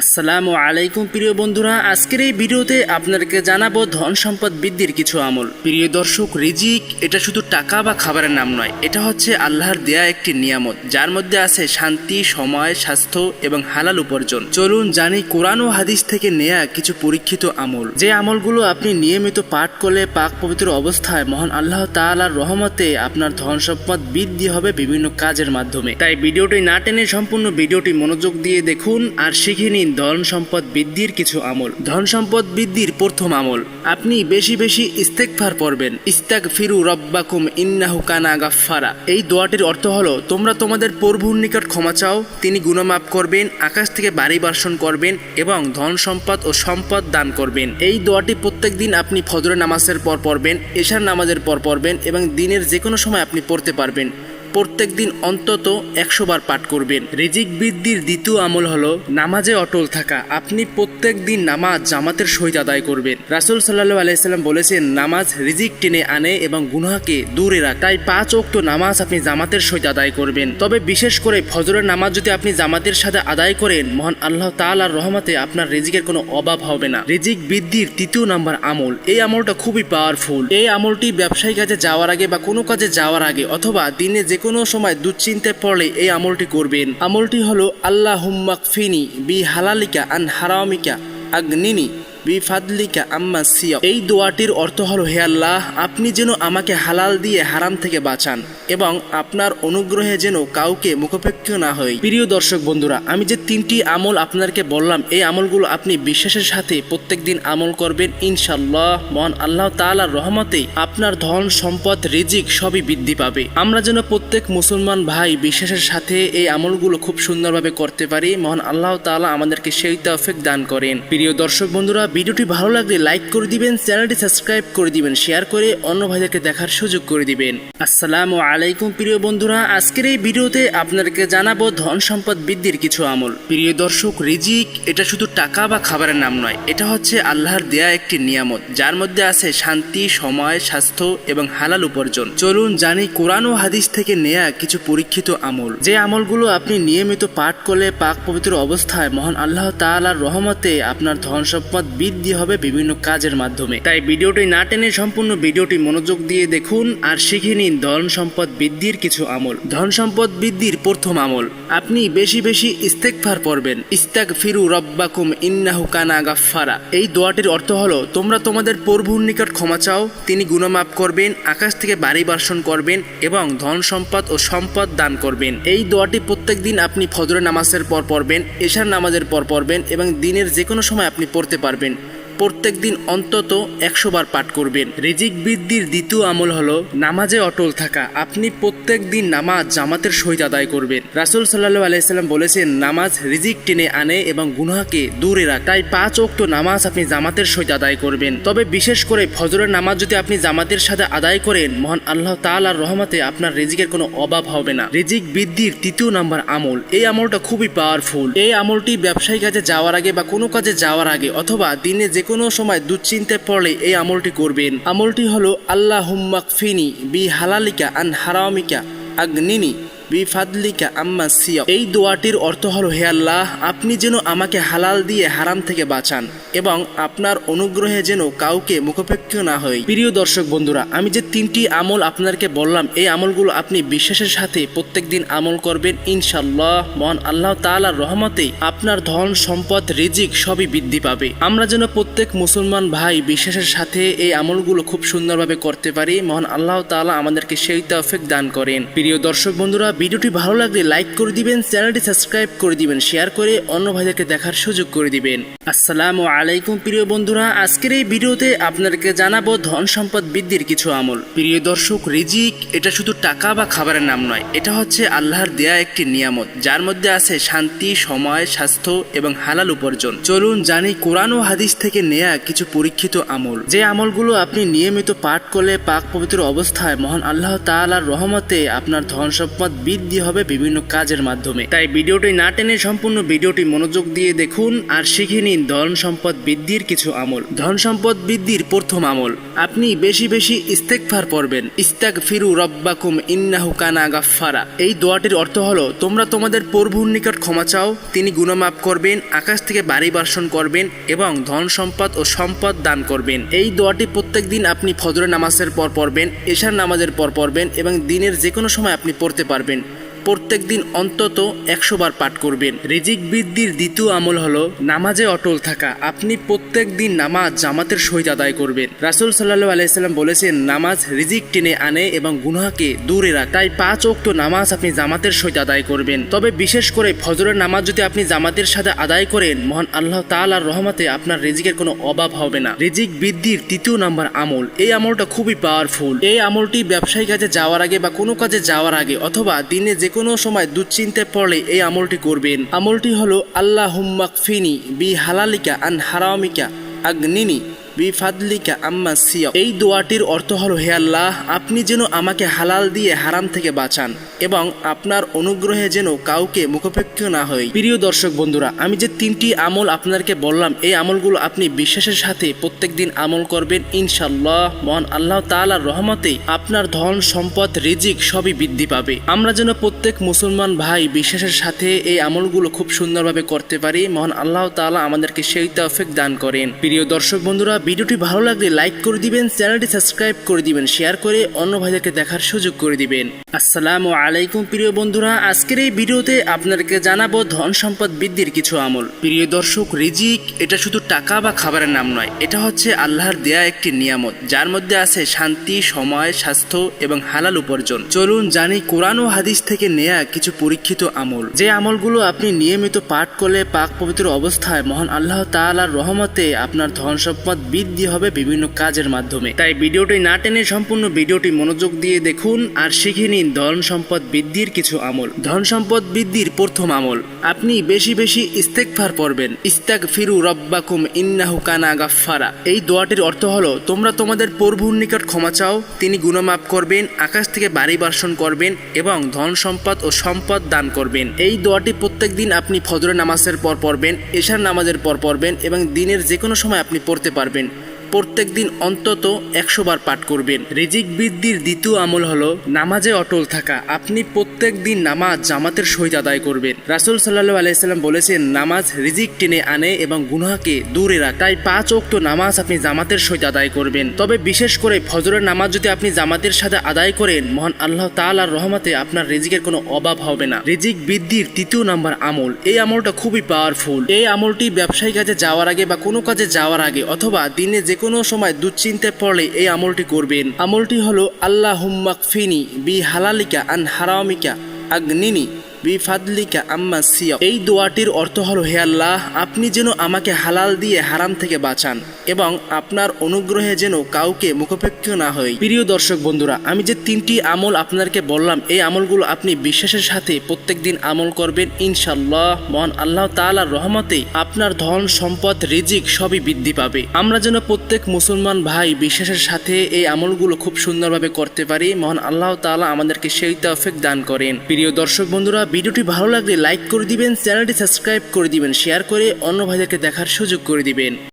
আসসালামু আলাইকুম প্রিয় বন্ধুরা, আজকের এই ভিডিওতে আপনাদেরকে জানাব ধন সম্পদ বৃদ্ধির কিছু আমল। প্রিয় দর্শক, রিজিক এটা শুধু টাকা বা খাবারের নাম নয়, এটা হচ্ছে আল্লাহর দেয়া একটি নিয়ামত, যার মধ্যে আছে শান্তি, সময়, স্বাস্থ্য এবং হালাল উপার্জন। চলুন জানি কোরআন ও হাদিস থেকে নেয়া কিছু পরীক্ষিত আমল। যে আমলগুলো আপনি নিয়মিত পাঠ করলে পাক পবিত্র অবস্থায় মহান আল্লাহ তাআলার রহমতে আপনার ধন সম্পদ বৃদ্ধি হবে বিভিন্ন কাজের মাধ্যমে। তাই ভিডিওটি না টেনে সম্পূর্ণ ভিডিওটি মনোযোগ দিয়ে দেখুন আর শিখে নিন ধন সম্পদ বৃদ্ধির কিছু আমল। ধন সম্পদ বৃদ্ধির প্রথম আমল। আপনি বেশি বেশি ইস্তেকফার পড়বেন। ইস্তাক ফিরু রব্বাকুম ইন্নাহু কানা গাফফারা। এই দোয়াটির অর্থ হলো, তোমরা তোমাদের প্রভুর নিকট ক্ষমা চাও, তিনি গুণমাপ করবেন, আকাশ থেকে বাড়ি বর্ষণ করবেন এবং ধন সম্পদ ও সম্পদ দান করবেন। এই দোয়াটি প্রত্যেক দিন আপনি ফজরের নামাজের পর পড়বেন, এশার নামাজের পর পড়বেন এবং দিনের যে কোনো সময় আপনি পড়তে পারবেন। প্রত্যেক দিন অন্তত একশো বার পাঠ করবেন। রিজিক বৃদ্ধির দ্বিতীয় আমল হলো নামাজে অটল থাকা। আপনি প্রত্যেক দিন নামাজ জামাতের সহিত আদায় করবেন। রাসুল সাল্লাহ আলাইসাল্লাম বলেছেন, নামাজ রিজিক টেনে আনে এবং গুনাহকে দূরে রাখ। তাই পাঁচ অক্ত নামাজ আপনি জামাতের সহিত আদায় করবেন। তবে বিশেষ করে ফজরের নামাজ যদি আপনি জামাতের সাথে আদায় করেন, মহান আল্লাহ তাআলার রহমাতে আপনার রিজিকের কোনো অভাব হবে না। রিজিক বৃদ্ধির তৃতীয় নাম্বার আমল। এই আমলটা খুবই পাওয়ারফুল এই আমলটি ব্যবসায়ী কাজে যাওয়ার আগে বা কোনো কাজে যাওয়ার আগে অথবা দিনে যে কোনো সময় দুশ্চিন্তায় পড়লে এই আমলটি করবেন। আমলটি হলো আল্লাহ হুম্মাকফিনি বি হালালিকা আন হারামিকা আগ্নিনি। বি ফাদলিকা আম্মা সিয়া এই দোয়াটির অর্থ হলো, হে আল্লাহ, আপনি যেন আমাকে হালাল দিয়ে হারাম থেকে বাঁচান এবং আপনার অনুগ্রহে যেন কাউকে মুখপেক্ষ না হয় প্রিয় দর্শক বন্ধুরা, আমি যে তিনটি আমল আপনাদেরকে বললাম, এই আমলগুলো আপনি বিশ্বাসের সাথে প্রত্যেক দিন আমল করবেন ইনশাল্লাহ মহান আল্লাহ তাআলার রহমতে আপনার ধন, সম্পদ, রিজিক সবই বৃদ্ধি পাবে। আমরা যেন প্রত্যেক মুসলমান ভাই বিশ্বাসের সাথে এই আমলগুলো খুব সুন্দরভাবে করতে পারি। মহান আল্লাহ তাআলা আমাদেরকে সেই তৌফিক দান করেন। প্রিয় দর্শক বন্ধুরা ভিডিওটি ভালো লাগলে লাইক করে দিবেন, চ্যানেলটি সাবস্ক্রাইব করে দিবেন, শেয়ার করে অন্য ভাইদেরকে দেখার সুযোগ করে দিবেন। আসসালামু আলাইকুম প্রিয় বন্ধুরা, আজকের এই ভিডিওতে আপনাদেরকে জানাব ধন সম্পদ বৃদ্ধির কিছু আমল। প্রিয় দর্শক, রিজিক এটা শুধু টাকা বা খাবারের নাম নয়, এটা হচ্ছে আল্লাহর দেয়া একটি নিয়ামত, যার মধ্যে আছে শান্তি, সময়, স্বাস্থ্য এবং হালাল উপার্জন। চলুন জানি কোরআন ও হাদিস থেকে নেয়া কিছু পরীক্ষিত আমল। যে আমলগুলো আপনি নিয়মিত পাঠ করলে পাক পবিত্র অবস্থায় মহান আল্লাহ তাআলার রহমতে আপনার ধন সম্পদ বৃদ্ধি হবে বিভিন্ন কাজের মাধ্যমে। তাই ভিডিওটি না টেনে সম্পূর্ণ ভিডিওটি মনোযোগ দিয়ে দেখুন আর শিখে নিন ধন সম্পদ বৃদ্ধির কিছু আমল। ধন সম্পদ বৃদ্ধির প্রথম আমল। আপনি বেশি বেশি ইস্তেকফার পড়বেন। ইস্তাক ফিরু রব্বাকুম ইন্নাহু কানা গাফফারা। এই দোয়াটির অর্থ হলো, তোমরা তোমাদের প্রভুর নিকট ক্ষমা চাও, তিনি গুণমাপ করবেন, আকাশ থেকে বাড়ি বর্ষণ করবেন এবং ধন সম্পদ ও সম্পদ দান করবেন। এই দোয়াটি প্রত্যেক দিন আপনি ফজরের নামাজের পর পড়বেন, এশার নামাজের পর পড়বেন এবং দিনের যে কোনো সময় আপনি পড়তে পারবেন। প্রত্যেক দিন অন্তত একশো বার পাঠ করবেন। রিজিক বৃদ্ধির দ্বিতীয় আমল হলো নামাজে অটল থাকা। আপনি প্রত্যেক দিন নামাজ জামাতের সহিত আদায় করবেন। রাসুল সাল্লাহ আলাইসাল্লাম বলেছেন, নামাজ রিজিক টেনে আনে এবং গুনহাকে দূরে রাখ। তাই পাঁচ অক্ত নামাজ আপনি জামাতের সহিত আদায় করবেন। তবে বিশেষ করে ফজরের নামাজ যদি আপনি জামাতের সাথে আদায় করেন, মহান আল্লাহ তাআলার রহমতে আপনার রিজিকের কোনো অভাব হবে না। রিজিক বৃদ্ধির তৃতীয় নাম্বার আমল। এই আমলটা খুবই পাওয়ারফুল এই আমলটি ব্যবসায়ী কাজে যাওয়ার আগে বা কোনো কাজে যাওয়ার আগে অথবা দিনে যে কোনো সময় দুশ্চিন্তায় পড়লে এই আমলটি করবেন। আমলটি হলো আল্লাহ হুম্মাকফিনি বি হালালিকা আন হারামিকা আগ্নিনি। বি ফাদলিকা আম্মা সিয়া এই দোয়াটির অর্থ হলো, হে আল্লাহ, আপনি যেন আমাকে হালাল দিয়ে হারাম থেকে বাঁচান এবং আপনার অনুগ্রহে যেন কাউকে মুখপেক্ষ না হয় প্রিয় দর্শক বন্ধুরা, আমি যে তিনটি আমল আপনাদেরকে বললাম, এই আমলগুলো আপনি বিশ্বাসের সাথে প্রত্যেক দিন আমল করবেন ইনশাল্লাহ মহান আল্লাহ তাআলার রহমতে আপনার ধন, সম্পদ, রিজিক সবই বৃদ্ধি পাবে। আমরা যেন প্রত্যেক মুসলমান ভাই বিশ্বাসের সাথে এই আমলগুলো খুব সুন্দরভাবে করতে পারি। মহান আল্লাহ তাআলা আমাদেরকে সেই তৌফিক দান করেন। প্রিয় দর্শক বন্ধুরা ভিডিওটি ভালো লাগলে লাইক করে দিবেন, চ্যানেলটি সাবস্ক্রাইব করে দিবেন, শেয়ার করে অন্য ভাইদেরকে দেখার সুযোগ করে দিবেন। আসসালামু আলাইকুম প্রিয় বন্ধুরা, আজকের এই ভিডিওতে আপনাদেরকে জানাব ধন সম্পদ বৃদ্ধির কিছু আমল। প্রিয় দর্শক, রিজিক এটা শুধু টাকা বা খাবারের নাম নয়, এটা হচ্ছে আল্লাহর দেয়া একটি নিয়ামত, যার মধ্যে আছে শান্তি, সময়, স্বাস্থ্য এবং হালাল উপার্জন। চলুন জানি কোরআন ও হাদিস থেকে নেয়া কিছু পরীক্ষিত আমল। যে আমলগুলো আপনি নিয়মিত পাঠ করলে পাক পবিত্র অবস্থায় মহান আল্লাহ তাআলার রহমতে আপনার ধন সম্পদ বৃদ্ধি হবে বিভিন্ন কাজের মাধ্যমে। তাই ভিডিওটি না টেনে সম্পূর্ণ ভিডিওটি মনোযোগ দিয়ে দেখুন আর শিখে নিন ধন সম্পদ বৃদ্ধির কিছু আমল। ধন সম্পদ বৃদ্ধির প্রথম আমল। আপনি বেশি বেশি ইস্তেকফার পড়বেন। ইস্তাক ফিরু রব্বাকুম ইন্নাহু কানা গাফফারা। এই দোয়াটির অর্থ হলো, তোমরা তোমাদের প্রভুর নিকট ক্ষমা চাও, তিনি গুণমাপ করবেন, আকাশ থেকে বাড়ি বর্ষণ করবেন এবং ধন সম্পদ ও সম্পদ দান করবেন। এই দোয়াটি প্রত্যেক দিন আপনি ফজরের নামাজের পর পড়বেন, এশার নামাজের পর পড়বেন এবং দিনের যে কোনো সময় আপনি পড়তে পারবেন। আমিন প্রত্যেক দিন অন্তত একশো বার পাঠ করবেন। রিজিক বৃদ্ধির দ্বিতীয় আমল হলো নামাজে অটল থাকা। আপনি প্রত্যেক দিন নামাজ জামাতের সহিত আদায় করবেন। রাসুল সাল্লাহ আলাইসাল্লাম বলেছেন, নামাজ রিজিক টেনে আনে এবং গুনাহকে দূরে রাখ। তাই পাঁচ অক্ত নামাজ আপনি জামাতের সহিত আদায় করবেন। তবে বিশেষ করে ফজরের নামাজ যদি আপনি জামাতের সাথে আদায় করেন, মহান আল্লাহ তাআলার রহমতে আপনার রিজিকের কোনো অভাব হবে না। রিজিক বৃদ্ধির তৃতীয় নাম্বার আমল। এই আমলটা খুবই পাওয়ারফুল এই আমলটি ব্যবসায়ী কাজে যাওয়ার আগে বা কোনো কাজে যাওয়ার আগে অথবা দিনে যে কোনো সময় দুশ্চিন্তায় পড়লে এই আমলটি করবেন। আমলটি হলো আল্লাহ হুম্মাকফিনি বি হালালিকা আন হারামিকা আগ্নিনি। বি ফাদলিকা আম্মা সিয়া এই দোয়াটির অর্থ হলো, হে আল্লাহ, আপনি যেন আমাকে হালাল দিয়ে হারাম থেকে বাঁচান এবং আপনার অনুগ্রহে যেন কাউকে মুখপেক্ষ না হয় প্রিয় দর্শক বন্ধুরা, আমি যে তিনটি আমল আপনাদেরকে বললাম, এই আমলগুলো আপনি বিশ্বাসের সাথে প্রত্যেক দিন আমল করবেন ইনশাল্লাহ মহান আল্লাহ তাআলার রহমতে আপনার ধন, সম্পদ, রিজিক সবই বৃদ্ধি পাবে। আমরা যেন প্রত্যেক মুসলমান ভাই বিশ্বাসের সাথে এই আমলগুলো খুব সুন্দরভাবে করতে পারি। মহান আল্লাহ তাআলা আমাদেরকে সেই তৌফিক দান করেন। প্রিয় দর্শক বন্ধুরা ভিডিওটি ভালো লাগলে লাইক করে দিবেন, চ্যানেলটি সাবস্ক্রাইব করে দিবেন, শেয়ার করে অন্য ভাইদেরকে দেখার সুযোগ করে দিবেন। আসসালামু আলাইকুম প্রিয় বন্ধুরা, আজকের এই ভিডিওতে আপনাদেরকে জানাব ধন সম্পদ বৃদ্ধির কিছু আমল। প্রিয় দর্শক, রিজিক এটা শুধু টাকা বা খাবারের নাম নয়, এটা হচ্ছে আল্লাহর দেয়া একটি নিয়ামত, যার মধ্যে আছে শান্তি, সময়, স্বাস্থ্য এবং হালাল উপার্জন। চলুন জানি কোরআন ও হাদিস থেকে নেয়া কিছু পরীক্ষিত আমল। যে আমলগুলো আপনি নিয়মিত পাঠ করলে পাক পবিত্র অবস্থায় মহান আল্লাহ তাআলার রহমতে আপনার ধন সম্পদ বৃদ্ধি হবে বিভিন্ন কাজের মাধ্যমে। তাই ভিডিওটি না টেনে সম্পূর্ণ ভিডিওটি মনোযোগ দিয়ে দেখুন আর শিখে নিন ধন সম্পদ বৃদ্ধির কিছু আমল। ধন সম্পদ বৃদ্ধির প্রথম আমল। আপনি বেশি বেশি ইস্তেকফার পড়বেন। ইস্তাক ফিরু রব্বাকুম ইন্নাহু কানা গাফফারা। এই দোয়াটির অর্থ হলো, তোমরা তোমাদের প্রভুর নিকট ক্ষমা চাও, তিনি গুণমাপ করবেন, আকাশ থেকে বাড়ি বর্ষণ করবেন এবং ধন সম্পদ ও সম্পদ দান করবেন। এই দোয়াটি প্রত্যেক দিন আপনি ফজরের নামাজের পর পড়বেন, এশার নামাজের পর পড়বেন এবং দিনের যে কোনো সময় আপনি পড়তে পারবেন। Amen. প্রত্যেক দিন অন্তত একশো বার পাঠ করবেন। রিজিক বৃদ্ধির দ্বিতীয় আমল হলো নামাজে অটল থাকা। আপনি প্রত্যেক দিন নামাজ জামাতের সহিত আদায় করবেন। রাসুল সাল্লাহ আলাইসাল্লাম বলেছেন, নামাজ রিজিক টেনে আনে এবং গুনাহকে দূরে রাখ। তাই পাঁচ অক্ত নামাজ আপনি জামাতের সহিত আদায় করবেন। তবে বিশেষ করে ফজরের নামাজ যদি আপনি জামাতের সাথে আদায় করেন, মহান আল্লাহ তাআলার রহমতে আপনার রিজিকের কোনো অভাব হবে না। রিজিক বৃদ্ধির তৃতীয় নাম্বার আমল। এই আমলটা খুবই পাওয়ারফুল এই আমলটি ব্যবসায়ী কাজে যাওয়ার আগে বা কোনো কাজে যাওয়ার আগে অথবা দিনে যে কোনো সময় দুশ্চিন্তে পড়লে এই আমলটি করবেন। আমলটি হলো আল্লাহ হুম্মাকফিনি বি হালালিকা আন হারামিকা আগ্নিনি। বি ফাদলিকা আম্মা সিয়া এই দোয়াটির অর্থ হলো, হে আল্লাহ, আপনি যেন আমাকে হালাল দিয়ে হারাম থেকে বাঁচান এবং আপনার অনুগ্রহে যেন কাউকে মুখপেক্ষ না হয় প্রিয় দর্শক বন্ধুরা, আমি যে তিনটি আমল আপনাদেরকে বললাম, এই আমলগুলো আপনি বিশ্বাসের সাথে প্রত্যেক দিন আমল করবেন ইনশাল্লাহ মহান আল্লাহ তাআলার রহমতে আপনার ধন, সম্পদ, রিজিক সবই বৃদ্ধি পাবে। আমরা যেন প্রত্যেক মুসলমান ভাই বিশ্বাসের সাথে এই আমলগুলো খুব সুন্দরভাবে করতে পারি। মহান আল্লাহ তাআলা আমাদেরকে সেই তৌফিক দান করেন। প্রিয় দর্শক বন্ধুরা ভিডিওটি ভালো লাগলে লাইক করে দিবেন, চ্যানেলটি সাবস্ক্রাইব করে দিবেন, শেয়ার করে অন্য ভাইদেরকে দেখার সুযোগ করে দিবেন।